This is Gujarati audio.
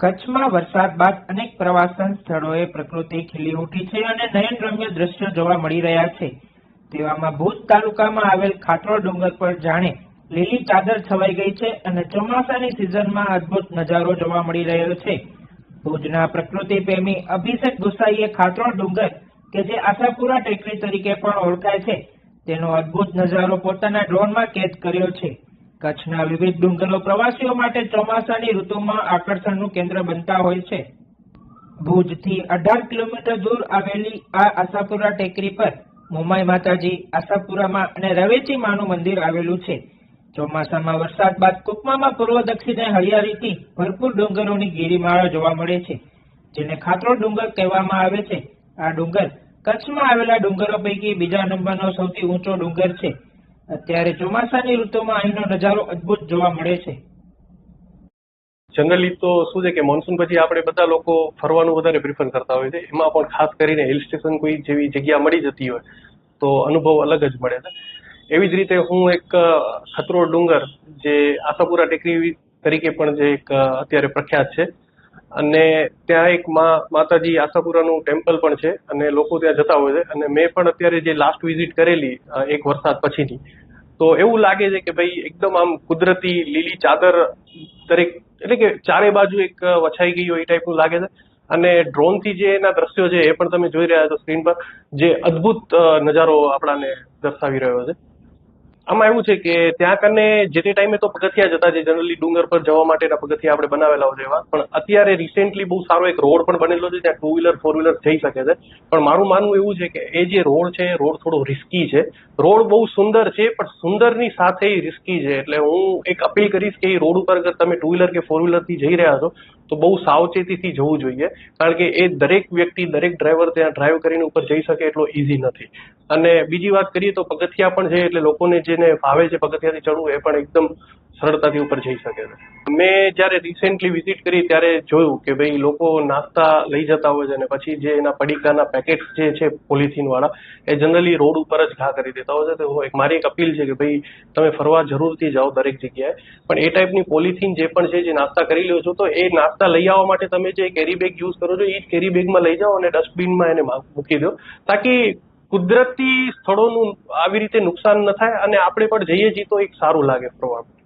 કચ્છમાં વરસાદ બાદ અનેક પ્રવાસન સ્થળોએ પ્રકૃતિ ખીલી ઉઠી છે અને નયનરમ્ય દ્રશ્યો જોવા મળી રહ્યા છે. તેવામાં ભુજ તાલુકામાં આવેલ ખાતરો ડુંગર પર જાણે લીલી ચાદર છવાઈ ગઈ છે અને ચોમાસાની સિઝનમાં અદ્ભુત નજારો જોવા મળી રહ્યો છે. ભુજના પ્રકૃતિ પ્રેમી અભિષેક ગુસાઈએ ખાતરો ડુંગર કે જે આશાપુરા ટેકરી તરીકે પણ ઓળખાય છે. તેનો અદ્ભુત નજારો પોતાના ડ્રોનમાં કેદ કર્યો છે. કચ્છના વિવિધ ડુંગરો પ્રવાસીઓ માટે ચોમાસાની ઋતુમાં આકર્ષણનું કેન્દ્ર બનતા હોય છે. ભુજથી અઢાર કિલોમીટર દૂર આવેલી આ આશાપુરા ટેકરી પર મુંબઈ માતાજી, આશાપુરામાં અને રવેચી માનું મંદિર આવેલું છે. ચોમાસામાં વરસાદ બાદ કુકમામાં પૂર્વ દક્ષિણે હરિયાળીથી ભરપૂર ડુંગરોની ગિરિમાળા જોવા મળે છે, જેને ખાતરો ડુંગર કહેવામાં આવે છે. આ ડુંગર કચ્છમાં આવેલા ડુંગરો પૈકી બીજા નંબરનો સૌથી ઊંચો ડુંગર છે. અત્યારે ચોમાસાની ઋતુમાં અહીંનો નજારો અદ્ભુત જોવા મળે છે. જનરલી તો શું છે કે મોન્સૂન પછી આપણે બધા લોકો ફરવાનું વધારે પ્રિફર કરતા હોય છે. એમાં પણ ખાસ કરીને હિલ સ્ટેશન કોઈ જેવી જગ્યા મળી જતી હોય તો અનુભવ અલગ જ મળે છે. એવી જ રીતે હું એક ખતરો ડુંગર જે આશાપુરા ટેકરી તરીકે પણ જે એક અત્યારે પ્રખ્યાત છે. અને ત્યાં એક મા, માતાજી આશાપુરાનું ટેમ્પલ પણ છે અને લોકો ત્યાં જતા હોય છે. અને મેં પણ અત્યારે જે લાસ્ટ વિઝિટ કરેલી એક વરસાદ પછીની, તો એવું લાગે છે કે ભાઈ એકદમ આમ કુદરતી લીલી ચાદર દરેક, એટલે કે ચારે બાજુ એક વછાઈ ગઈ હોય એ ટાઈપનું લાગે છે. અને ડ્રોનથી જે એના દ્રશ્યો છે એ પણ તમે જોઈ રહ્યા છો સ્ક્રીન પર, જે અદ્ભુત નજારો આપણાને દર્શાવી રહ્યો છે. આમાં એવું છે કે ત્યાં કને જે તે ટાઈમે તો પગથિયા જતા છે જનરલી ડુંગર પર જવા માટેના પગથિયા આપણે બનાવેલા હોય એવા. પણ અત્યારે રિસેન્ટલી બહુ સારો એક રોડ પણ બનેલો છે, ત્યાં ટુ વ્હીલર ફોર વ્હીલર જઈ શકે છે. પણ મારું માનવું એવું છે કે એ જે રોડ છે રોડ થોડો રિસ્કી છે. રોડ બહુ સુંદર છે, પણ સુંદરની સાથે રિસ્કી છે. એટલે હું એક અપીલ કરીશ કે એ રોડ ઉપર તમે ટુ વ્હીલર કે ફોર વ્હીલરથી જઈ રહ્યા છો તો બહુ સાવચેતીથી જવું જોઈએ, કારણ કે એ દરેક વ્યક્તિ, દરેક ડ્રાઈવર ત્યાં ડ્રાઈવ કરીને ઉપર જઈ શકે એટલો ઈઝી નથી. અને બીજી વાત કરીએ તો પગથિયા પણ છે એટલે લોકોને જેને ફાવે છે પગથિયાથી ચડવું, એ પણ એકદમ સરળતાથી ઉપર જઈ શકે છે. મેં જ્યારે રિસેન્ટલી વિઝિટ કરી ત્યારે જોયું કે ભાઈ લોકો નાસ્તા લઈ જતા હોય છે અને પછી જે એના પડીકાના પેકેટ જે છે પોલિથીન વાળા, એ જનરલી રોડ ઉપર જ ઘા કરી દેતા હોય છે. તો મારી એક અપીલ છે કે ભાઈ તમે ફરવા જરૂરથી જાઓ દરેક જગ્યાએ. પણ એ ટાઈપની પોલિથીન જે પણ છે, જે નાસ્તા કરી લો છો, તો એ નાસ્તા લઈ આવવા માટે તમે જે કેરી બેગ યુઝ કરો છો, એ જ કેરી બેગમાં લઈ જાઓ અને ડસ્ટબિનમાં એને મૂકી દો. તાકી કુદરતી સ્થળોનું આવી રીતે નુકસાન ન થાય અને આપણે પણ જઈએ છીએ તો એક સારું લાગે ફરવાનું